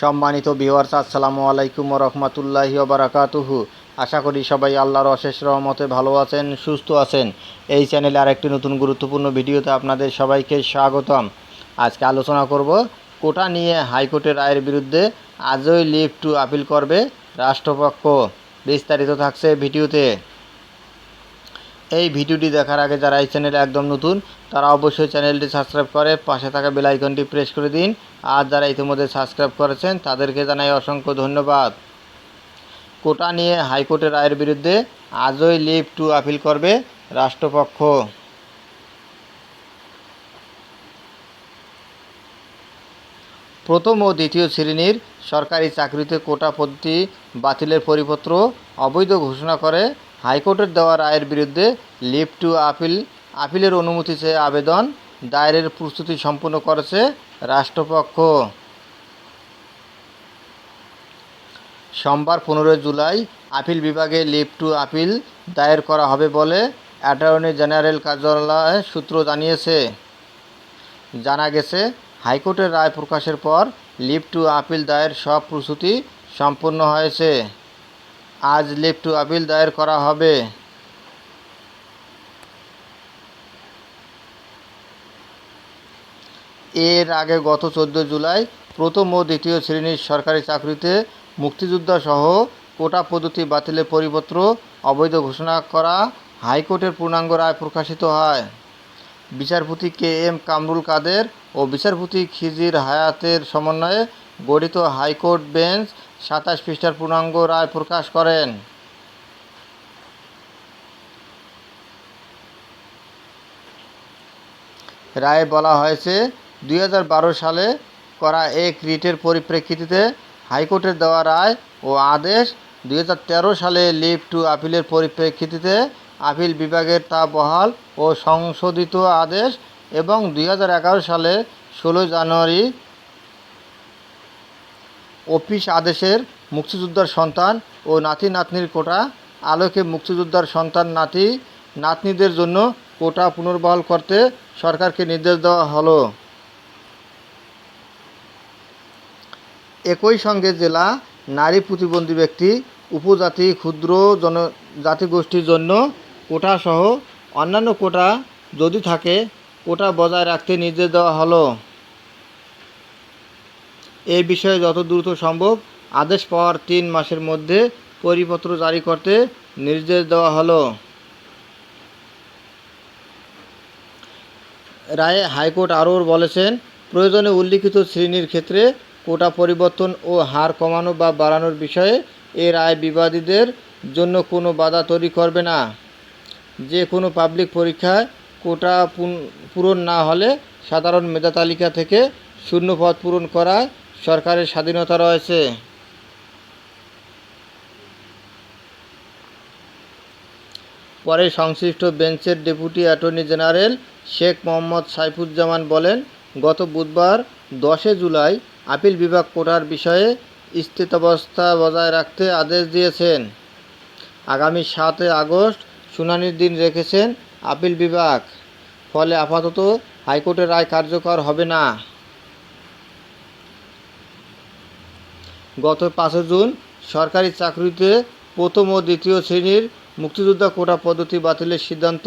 সম্মানিত ভিওয়ার্স আসসালামু আলাইকুম রহমতুল্লাহি বারাকাতুহু। আশা করি সবাই আল্লাহর অশেষ রহমতে ভালো আছেন, সুস্থ আছেন। এই চ্যানেলে আরেকটি নতুন গুরুত্বপূর্ণ ভিডিওতে আপনাদের সবাইকে স্বাগতম। আজকে আলোচনা করব কোটা নিয়ে হাইকোর্টের রায়ের বিরুদ্ধে আজই লিভ টু আপিল করবে রাষ্ট্রপক্ষ। বিস্তারিত থাকছে ভিডিওতে। এই ভিডিওটি দেখার আগে যারা এই চ্যানেলে একদম নতুন, তারা অবশ্যই চ্যানেলটি সাবস্ক্রাইব করে পাশে থাকা বেল আইকনটি প্রেস করে দিন। আর যারা ইতিমধ্যে সাবস্ক্রাইব করেছেন, তাদেরকে জানাই অসংখ্য ধন্যবাদ। কোটা নিয়ে হাইকোর্টের রায়ের বিরুদ্ধে আজই লিভ টু আপিল করবে রাষ্ট্রপক্ষ। প্রথম ও দ্বিতীয় শ্রেণির সরকারি চাকরিতে কোটা পদ্ধতি বাতিলের পরিপত্র অবৈধ ঘোষণা করে হাইকোর্টের দেওয়া রায়ের বিরুদ্ধে লিভ টু আপিল, আপিলের অনুমতি চেয়ে আবেদন, দায়েরের প্রস্তুতি সম্পন্ন করেছে রাষ্ট্রপক্ষ। সোমবার পনেরোই জুলাই আপিল বিভাগে লিভ টু আপিল দায়ের করা হবে বলে অ্যাটর্নি জেনারেল কার্যালয় সূত্র জানিয়েছে। জানা গেছে, হাইকোর্টের রায় প্রকাশের পর লিভ টু আপিল দায়ের সব প্রস্তুতি সম্পন্ন হয়েছে। আজ লিভ টু আপিল দায়ের করা হবে। এর আগে গত চোদ্দ জুলাই প্রথম ও দ্বিতীয় শ্রেণির সরকারি চাকরিতে মুক্তিযোদ্ধা সহ কোটা পদ্ধতি বাতিলের পরিপত্র অবৈধ ঘোষণা করা হাইকোর্টের পূর্ণাঙ্গ রায় প্রকাশিত হয়। বিচারপতি কে এম কামরুল কাদের ও বিচারপতি খিজির হায়াতের সমন্বয়ে গঠিত হাইকোর্ট বেঞ্চ সাতাশ পৃষ্ঠার পূর্ণাঙ্গ রায় প্রকাশ করেন। রায়ে বলা হয়েছে, দুই হাজার বারো সালে করা এক রিটের পরিপ্রেক্ষিতে হাইকোর্টের দেওয়া রায় ও আদেশ দুই হাজার তেরো সালে লিভ টু আপিলের পরিপ্রেক্ষিতে আপিল বিভাগের তা বহাল ও সংশোধিত আদেশ এবং দুই হাজার এগারো সালে ষোলো জানুয়ারি অফিস আদেশের মুক্তিযোদ্ধার সন্তান ও নাতি নাতনির কোটা, আলোকে মুক্তিযোদ্ধার সন্তান নাতি নাতনিদের জন্য কোটা পুনর্বহাল করতে সরকারকে নির্দেশ দেওয়া হলো। একই সঙ্গে জেলা নারী প্রতিবন্ধী ব্যক্তি, উপজাতি, ক্ষুদ্র জন, জাতিগোষ্ঠীর জন্য কোটাসহ অন্যান্য কোটা যদি থাকে, কোটা বজায় রাখতে নির্দেশ দেওয়া হলো। এই বিষয়ে যত দ্রুত সম্ভব আদেশ পাওয়ার তিন মাসের মধ্যে পরিপত্র জারি করতে নির্দেশ দেওয়া হলো। রায়ে হাইকোর্ট আরও বলেছেন, প্রয়োজনে উল্লিখিত শ্রেণির ক্ষেত্রে কোটা পরিবর্তন ও হার কমানো বা বাড়ানোর বিষয়ে এ রায় বিবাদীদের জন্য কোনো বাধা তৈরি করবে না। যে কোনো পাবলিক পরীক্ষায় কোটা পূরণ না হলে সাধারণ মেধা তালিকা থেকে শূন্য পদ পূরণ করায় সরকারের স্বাধীনতা রয়েছে। পরে সংশ্লিষ্ট বেঞ্চের deputy attorney general Sheikh Mohammad Saifuzzaman বলেন, গত বুধবার দশে জুলাই আপিল বিভাগ কোটার বিষয়ে স্থিতাবস্থা বজায় রাখতে আদেশ দিয়েছেন। আগামী সাতই আগস্ট শুনানির দিন রেখেছেন আপিল বিভাগ। ফলে আপাতত হাইকোর্টের রায় কার্যকর হবে না। গত পাঁচই জুন সরকারি চাকরিতে প্রথম ও দ্বিতীয় শ্রেণির মুক্তিযোদ্ধা কোটা পদ্ধতি বাতিলের সিদ্ধান্ত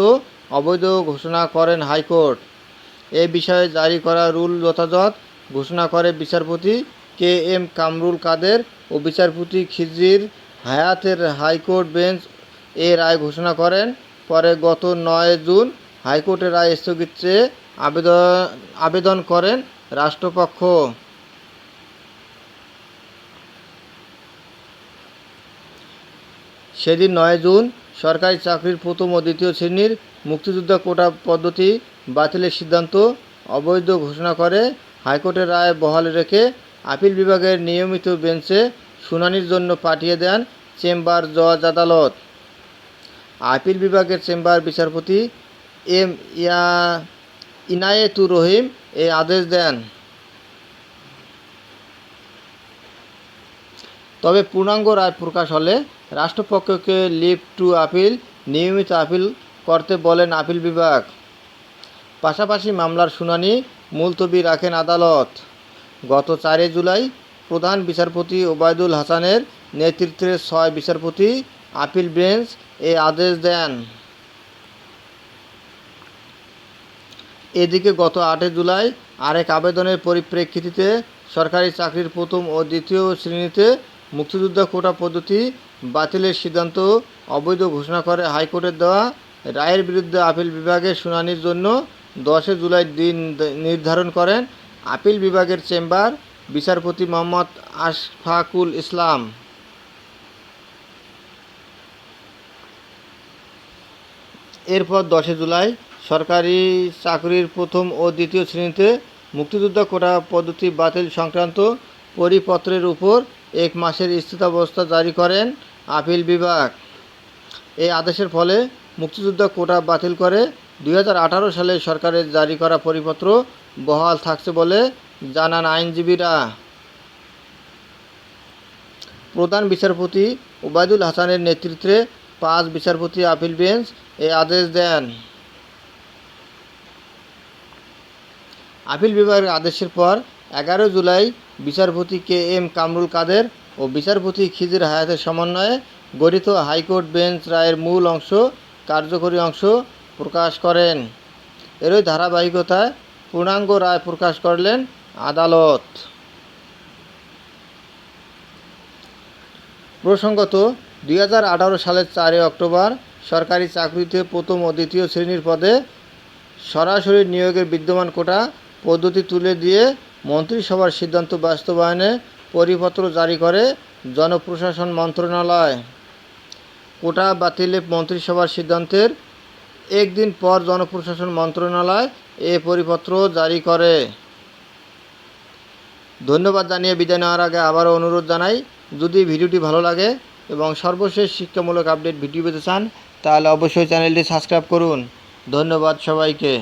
অবৈধ ঘোষণা করেন হাইকোর্ট। এ বিষয়ে জারি করা রুল যথাযথ ঘোষণা করে বিচারপতি কে এম কামরুল কাদের ও বিচারপতি খিজির হায়াতের হাইকোর্ট বেঞ্চ এ রায় ঘোষণা করেন। পরে গত নয় জুন হাইকোর্টের রায় স্থগিত চেয়ে আবেদন আবেদন করেন রাষ্ট্রপক্ষ। সেদিন নয় জুন সরকারি চাকরির প্রথম ও দ্বিতীয় শ্রেণির মুক্তিযোদ্ধা কোটা পদ্ধতি বাতিলের সিদ্ধান্ত অবৈধ ঘোষণা করে হাইকোর্টের রায় বহাল রেখে আপিল বিভাগের নিয়মিত বেঞ্চে শুনানির জন্য পাঠিয়ে দেন চেম্বার জজ আদালত। আপিল বিভাগের চেম্বার বিচারপতি এম ইয়া ইনায়েতুর রহিম এই আদেশ দেন। তবে পূর্ণাঙ্গ রায় প্রকাশ হলে রাষ্ট্রপক্ষকে লিভ টু আপিল, নিয়মিত আপিল করতে বলেন আপিল বিভাগ। পাশাপাশি মামলার শুনানি মুলতবি রাখেন আদালত। গত চারই জুলাই প্রধান বিচারপতি ওবায়দুল হাসানের নেতৃত্বে ছয় বিচারপতি আপিল বেঞ্চ এ আদেশ দেন। এদিকে গত আটই জুলাই আরেক আবেদনের পরিপ্রেক্ষিতে সরকারি চাকরির প্রথম ও দ্বিতীয় শ্রেণীতে মুক্তিযোদ্ধা কোটা পদ্ধতি বাতিলের সিদ্ধান্ত অবৈধ ঘোষণা করে হাইকোর্টের দেওয়া রায়ের বিরুদ্ধে আপিল বিভাগের শুনানির জন্য দশই জুলাই দিন নির্ধারণ করেন আপিল বিভাগের চেম্বার বিচারপতি মোহাম্মদ আশফাকুল ইসলাম। এরপর দশই জুলাই সরকারি চাকরির প্রথম ও দ্বিতীয় শ্রেণীতে মুক্তিযোদ্ধা কোটা পদ্ধতি বাতিল সংক্রান্ত পরিপত্রের উপর এক মাসের স্থিতাবস্থা জারি করেন আপিল বিভাগ। এই আদেশের ফলে মুক্তিযোদ্ধা কোটা বাতিল করে দুই হাজার আঠারো সালে সরকারের জারি করা পরিপত্র বহাল থাকছে বলে জানান আইনজীবীরা। প্রধান বিচারপতি ওবায়দুল হাসানের নেতৃত্বে পাঁচ বিচারপতি আপিল বেঞ্চ এই আদেশ দেন। আপিল বিভাগের আদেশের পর এগারো জুলাই বিচারপতি কে এম কামরুল কাদের ও বিচারপতি খিজির হায়াতের সমন্বয়ে গঠিত হাইকোর্ট বেঞ্চ রায়ের মূল অংশ, কার্যকরী অংশ প্রকাশ করেন। এরই ধারাবাহিকতায় পূর্ণাঙ্গ রায় প্রকাশ করলেন আদালত। প্রসঙ্গত, দুই হাজার আঠারো সালের চারই অক্টোবর সরকারি চাকরিতে প্রথম ও দ্বিতীয় শ্রেণির পদে সরাসরি নিয়োগের বিদ্যমান কোটা পদ্ধতি তুলে দিয়ে মন্ত্রিসভার সিদ্ধান্ত বাস্তবায়নে পরিপত্র জারি করে জনপ্রশাসন মন্ত্রণালয়। কোটা বাতিলে মন্ত্রিসভার সিদ্ধান্তের একদিন পর জনপ্রশাসন মন্ত্রণালয় এ পরিপত্র জারি করে। ধন্যবাদ জানিয়ে বিদায় নেওয়ার আগে আবারও অনুরোধ জানাই, যদি ভিডিওটি ভালো লাগে এবং সর্বশেষ শিক্ষামূলক আপডেট ভিডিও পেতে চান, তাহলে অবশ্যই চ্যানেলটি সাবস্ক্রাইব করুন। ধন্যবাদ সবাইকে।